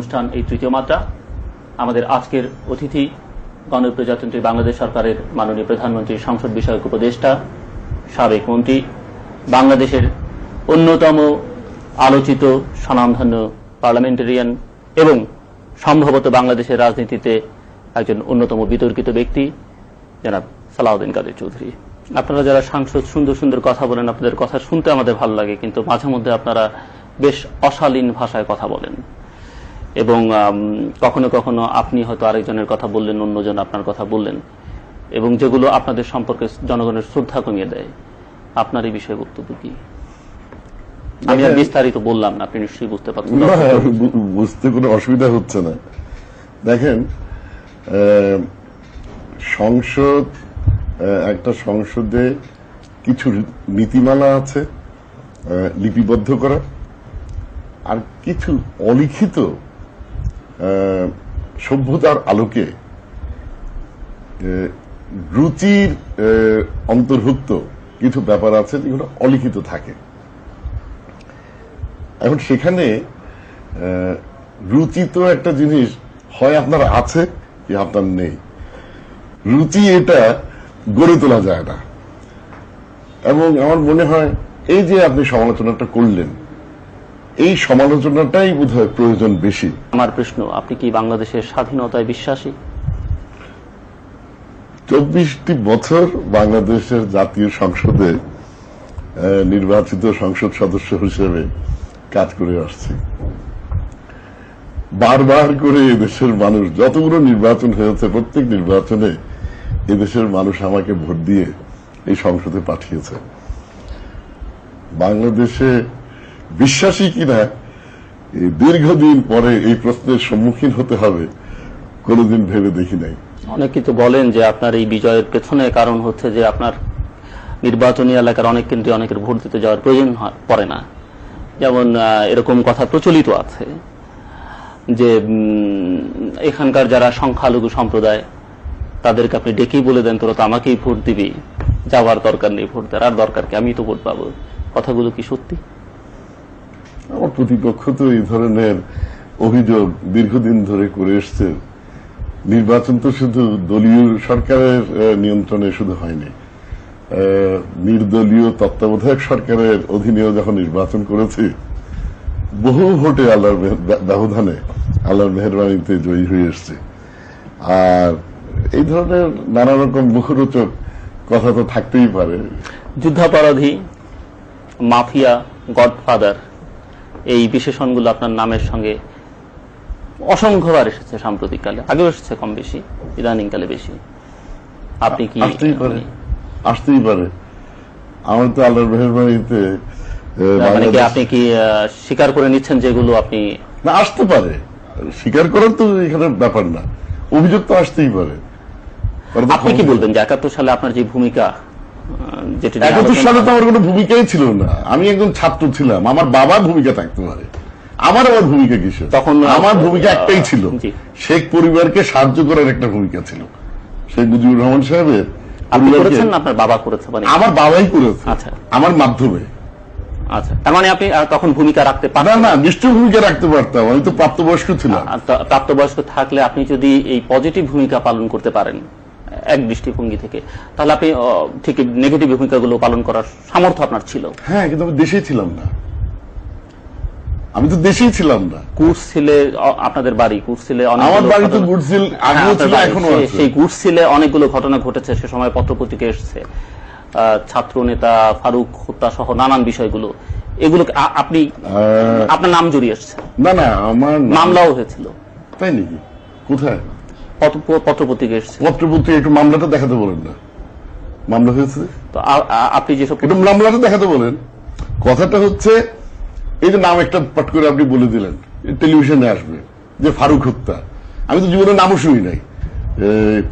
অনুষ্ঠান এই তৃতীয় মাত্রা। আমাদের আজকের অতিথি গণপ্রজাতন্ত্রী বাংলাদেশ সরকারের মাননীয় প্রধানমন্ত্রী, সংসদ বিষয়ক উপদেষ্টা, সাবেক মন্ত্রী, বাংলাদেশের অন্যতম আলোচিত স্বনামধন্য পার্লামেন্টারিয়ান এবং সম্ভবত বাংলাদেশের রাজনীতিতে একজন অন্যতম বিতর্কিত ব্যক্তি, জনাব সালাউদ্দিন কাদের চৌধুরী। আপনারা যারা সাংসদ, সুন্দর সুন্দর কথা বলেন, আপনাদের কথা শুনতে আমাদের ভালো লাগে, কিন্তু মাঝে মধ্যে আপনারা বেশ অশালীন ভাষায় কথা বলেন। এবং কখনো কখনো আপনি হয়তো আরেকজনের কথা বললেন অন্যজন আপনার কথা বললেন এবং যেগুলো আপনাদের সম্পর্কে জনগণের শ্রদ্ধা কমিয়ে দেয়। আপনার এই বিষয়ে বক্তব্য কি? আমি আর বিস্তারিত বললাম না আপনি নিশ্চয়ই বুঝতে পারছেন। বুঝতে কোনো অসুবিধা হচ্ছে না। দেখেন সংসদ একটা সংসদে কিছু নীতিমালা আছে লিপিবদ্ধ করা আর কিছু অলিখিত সভ্যতার আলোকে রুচির অন্তর্ভুক্ত কিছু ব্যাপার আছে যেগুলো অলিখিত থাকে। এখন সেখানে রুচি তো একটা জিনিস, হয় আপনার আছে কি আপনার নেই। রুচি এটা গড়ে তোলা যায় না। এবং আমার মনে হয়, এই যে আপনি সমালোচনাটা করলেন এই সমালোচনাটাই বোধহয় প্রয়োজন বেশি। আমার প্রশ্ন আপনি কি বাংলাদেশের স্বাধীনতায় বিশ্বাসী? চব্বিশটি বছর বাংলাদেশের জাতীয় সংসদে নির্বাচিত সংসদ সদস্য হিসেবে কাজ করে আসছি। বারবার করে এদেশের মানুষ যতগুলো নির্বাচন হয়েছে প্রত্যেক নির্বাচনে এদেশের মানুষ আমাকে ভোট দিয়ে এই সংসদে পাঠিয়েছে। বাংলাদেশে বিশ্বাসী কিনা দীর্ঘদিন পরে এই প্রশ্নের সম্মুখীন হতে হবে, কোনোদিন ভেবে দেখি নাই। অনেক কিন্তু বলেন যে আপনার এই বিজয়ের পেছনে কারণ হচ্ছে যে আপনার নির্বাচনী এলাকার অনেক কেন্দ্রে অনেকের ভোট দিতে যাওয়ার প্রয়োজন পড়ে না। যেমন এরকম কথা প্রচলিত আছে যে এখানকার যারা সংখ্যালঘু সম্প্রদায়, তাদেরকে আপনি ডেকেই বলে দেন, তোরা তো আমাকেই ভোট দিবি, যাওয়ার দরকার নেই ভোট দেওয়ার। আর দরকার কি? আমি তো ভোট পাবো। কথাগুলো কি সত্যি? আমার প্রতিপক্ষ তো এই ধরনের অভিযোগ দীর্ঘদিন ধরে করে এসছে। নির্বাচন তো শুধু দলীয় সরকারের নিয়ন্ত্রণে শুধু হয়নি। নির্দলীয় তত্ত্বাবধায়ক সরকারের অধীনেও যখন নির্বাচন করেছি, বহু ভোটে আল্লাহর ব্যবধানে আল্লাহর মেহরবানিতে জয়ী হয়ে এসছে। আর এই ধরনের নানা রকম মুখরোচক কথা তো থাকতেই পারে। যুদ্ধাপরাধী, মাফিয়া, গডফাদার এই বিশেষণগুলো আপনার নামের সঙ্গে অসংখ্যবার এসেছে সাম্প্রতিককালে। আগেও এসেছে কম বেশি ইদানিংকালে বেশি। আপনি কি আসতেই পারে তো আল্লাহর মেহরবানিতে মানে কি আপনি কি স্বীকার করে নিচ্ছেন যেগুলো আপনি না আসতে পারে। স্বীকার করার তো এখানে ব্যাপার না। অভিযোগ তো আসতেই পারে। আপনি কি বলবেন যে একাত্তর সালে আপনার যে ভূমিকা একাত্তর আলোচনা- সালে তো আমার কোনো ভূমিকাই ছিল না। আমি একজন ছাত্র ছিলাম। আমার ভূমিকা থাকতে পারে। আমার আবার ভূমিকা তখন, আমার ভূমিকা একটাই ছিল। শেখ পরিবারকে সাহায্য করার একটা ভূমিকা ছিল। শেখ মুজিবুর রহমান সাহেবের আপনি করেছেন না? আপনার বাবা করেছে মানে আমার বাবাই করেছে। আচ্ছা। আমার মাধ্যমে। আচ্ছা। তার মানে আপনি তখন ভূমিকা রাখতে না পারেন না নিশ্চয় ভূমিকা রাখতে পারতাম। আমি তো প্রাপ্তবয়স্ক ছিলাম। প্রাপ্তবয়স্ক থাকলে আপনি যদি এই পজিটিভ ভূমিকা পালন করতে পারেন এক দৃষ্টিভঙ্গি থেকে। তাহলে আপনি ঠিক নেগেটিভ ভূমিকাগুলো পালন করার সামর্থ্য আপনার ছিল? হ্যাঁ কিন্তু আমি দেশেই ছিলাম না। আমি তো দেশেই ছিলাম না। কুর্সিলে আপনাদের বাড়ি কুর্সিলে আমার বাড়ি তো গুডসিল হ্যাঁ, আগেও ছিল এখনও আছে। সেই গুডসিলে অনেকগুলো ঘটনা ঘটেছে সে সময় পত্রপত্রিকা এসছে। ছাত্র নেতা ফারুক হত্যা সহ নানান বিষয়গুলো। এগুলো আপনি আপনার নাম জড়িয়ে এসছে? না না আমার মামলাও হয়েছিল। তাই নাকি? কোথায়? পত্রপত্রিকা এসছে। পত্রপত্রিকা একটু মামলাটা দেখাতে বলেন না। মামলা হয়েছে? তো আ- আ- আপনি যেসব একটু মামলাটা দেখাতে বলেন। কথাটা হচ্ছে এই যে নাম একটা পট করে আপনি বলে দিলেন টেলিভিশনে আসবে যে ফারুক হত্যা। আমি তো জীবনে নামও শুনি নাই।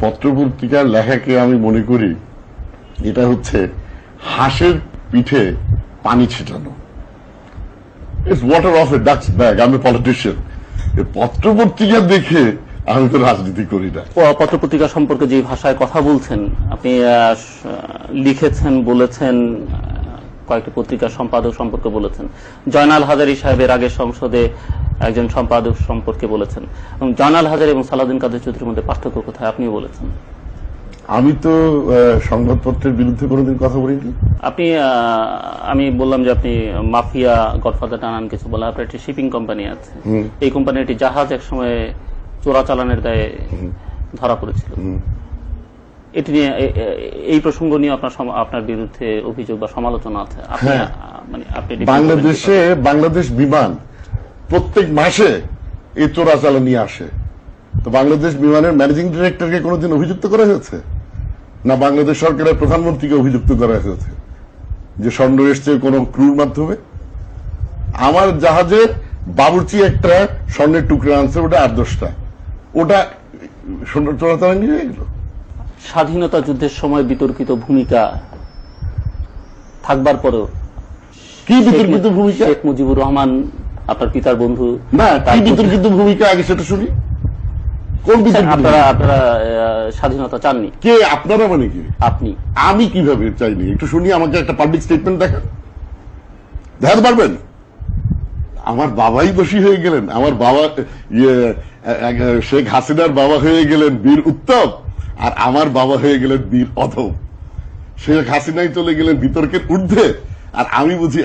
পত্রপত্রিকার লেখাকে আমি মনে করি এটা হচ্ছে হাঁসের পিঠে পানি ছিটানো। It's water off a duck's back আমি পলিটিশিয়ান পত্রপত্রিকা দেখে আমি তো রাজনীতি করি না। প- পত্রপত্রিকা সম্পর্কে যে ভাষায় কথা বলছেন আপনি লিখেছেন বলেছেন কয়েকটি পত্রিকার সম্পাদক সম্পর্কে বলেছেন। জয়নাল হাজারি সাহেবের আগে সংসদে একজন সম্পাদক সম্পর্কে বলেছেন। এবং জানাল হাজার এবং সালাউদ্দিন কাদের চৌধুরীর মধ্যে পার্থক্য কোথায় আপনিও বলেছেন। আমি তো সংবাদপত্রের বিরুদ্ধে কোনোদিন কথা বলিনি। আপনি আমি বললাম যে আপনি মাফিয়া গডফাদার টানান কিছু বলে আপনার একটি শিপিং কোম্পানি আছে। এই কোম্পানির একটি জাহাজ একসময় চোরাচালানের দায়ে ধরা পড়েছিল। এটি নিয়ে এই প্রসঙ্গ নিয়ে আপনার আপনার বিরুদ্ধে অভিযোগ বা সমালোচনা আছে? হ্যাঁ। মানে আপনি বাংলাদেশে বাংলাদেশ বিমান প্রত্যেক মাসে এই চোরাচালা নিয়ে আসে। তো বাংলাদেশ বিমানের ম্যানেজিং ডিরেক্টরকে কোনোদিন অভিযুক্ত করা হয়েছে? না বাংলাদেশ সরকারের প্রধানমন্ত্রীকে অভিযুক্ত করা হয়েছে? যে স্বর্ণ এসছে কোন ক্রুর মাধ্যমে? আমার জাহাজে বাবুর্চি একটা স্বর্ণের টুকরা আনছে ওটা আট দশটা। ওটা নিয়ে গেল। স্বাধীনতা যুদ্ধের সময় বিতর্কিত ভূমিকা থাকবার পরেও কি বিতর্কিত ভূমিকা? শেখ মুজিবুর রহমান আপনার পিতার বন্ধু না কি বিতর্কিত ভূমিকা আগে সেটা শুনি। কোন আপনারা আপনারা স্বাধীনতা চাননি। কে আপনারা মানে কি? আপনি। আমি কীভাবে চাইনি? একটু শুনি আমাকে একটা পাবলিক স্টেটমেন্ট দেখান। দেখাতে পারবেন? আমার বাবাই বসি হয়ে গেলেন। আমার বাবা ইয়ে শেখ হাসিনার বাবা হয়ে গেলেন বীর উত্তম, আর আমার বাবা হয়ে গেলেন বীর অধম। শেখ হাসিনাই চলে গেলেন বিতর্কের ঊর্ধ্বে, আর আমি বুঝি